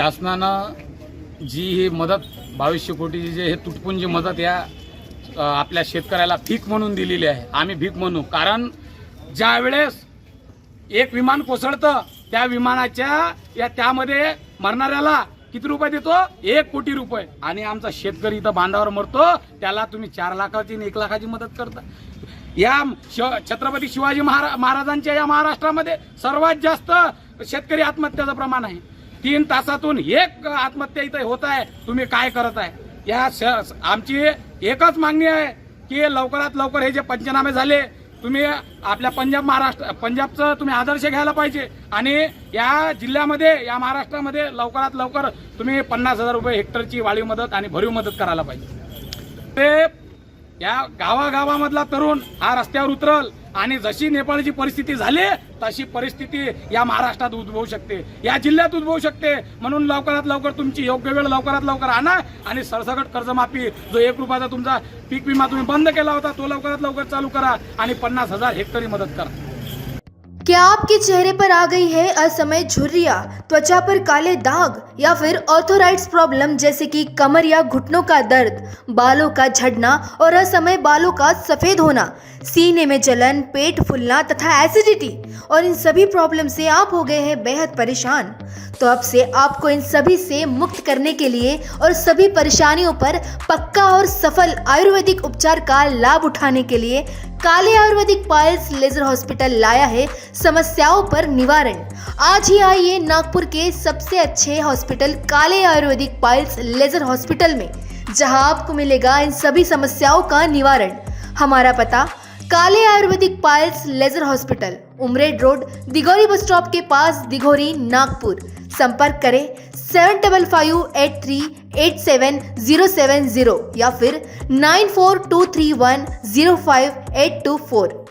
शासनानं जी ही मदत बावीसशे कोटीची जे हे तुटपुंजी मदत या आपल्या शेतकऱ्याला भीक म्हणून दिलेली आहे. आम्ही भीक म्हणू. कारण ज्यावेळेस एक विमान कोसळतं त्या विमानाच्या या त्यामध्ये मरणाऱ्याला किती रुपये देतो? एक कोटी रुपये. आणि आमचा शेतकरी इथं बांधावर मरतो त्याला तुम्ही चार लाखाची आणि एक लाखाची मदत करता. या श छत्रपती शिवाजी महारा महाराजांच्या या महाराष्ट्रामध्ये सर्वात जास्त शेतकरी आत्महत्याचं प्रमाण आहे. तीन तासातून एक आत्महत्या इथे होत आहे. तुम्ही काय करत आहे? या श- आमची एकच मागणी आहे की लवकरात लवकर हे जे पंचनामे झाले तुम्ही आपल्या पंजाब महाराष्ट्र पंजाबचं तुम्ही आदर्श घ्यायला पाहिजे. आणि या जिल्ह्यामध्ये या महाराष्ट्रामध्ये लवकरात लवकर तुम्ही पन्नास हजार रुपये हेक्टरची वाढीव मदत आणि भरीव मदत करायला पाहिजे. ते या गावागावामधला तरुण हा रस्त्यावर उतरल आणि जशी नेपाळची परिस्थिती झाली तशी परिस्थिती या महाराष्ट्रात उद्भवू शकते. या जिल्ह्यात उद्भवू शकते. म्हणून लवकरात लवकर तुमची योग्य वेळ लवकरात लवकर आणा आणि सरसकट कर्जमाफी जो एक रुपयाचा तुमचा पीक विमा तुम्ही बंद केला होता तो लवकरात लवकर चालू करा आणि पन्नास हजार हेक्टरी मदत करा. क्या आपके चेहरे पर आ गई है असमय झुर्रिया? त्वचा पर काले दाग? या फिर ऑर्थोराइड्स प्रॉब्लम जैसे कि कमर या घुटनों का दर्द, बालों का झड़ना और असमय बालों का सफ़ेद होना, सीने में जलन, पेट फूलना तथा एसिडिटी और इन सभी प्रॉब्लम से आप हो गए हैं बेहद परेशान। तो अब से आपको इन सभी से मुक्त करने के लिए और सभी परेशानियों पर पक्का और सफल आयुर्वेदिक उपचार का लाभ उठाने के लिए काले आयुर्वेदिक पायल्स लेजर हॉस्पिटल लाया है, समस्याओं पर निवारण। आज ही आइए नागपुर के सबसे अच्छे हॉस्पिटल काले आयुर्वेदिक पायल्स लेजर हॉस्पिटल में, जहाँ आपको मिलेगा इन सभी समस्याओं का निवारण। हमारा पता, Kale Ayurvedic piles laser hospital Umred road, Dighori bus stop के पास, दिघोरी, नागपुर। संपर्क करें seven double five eight three eight seven zero seven zero या फिर nine four two three one zero five eight two four.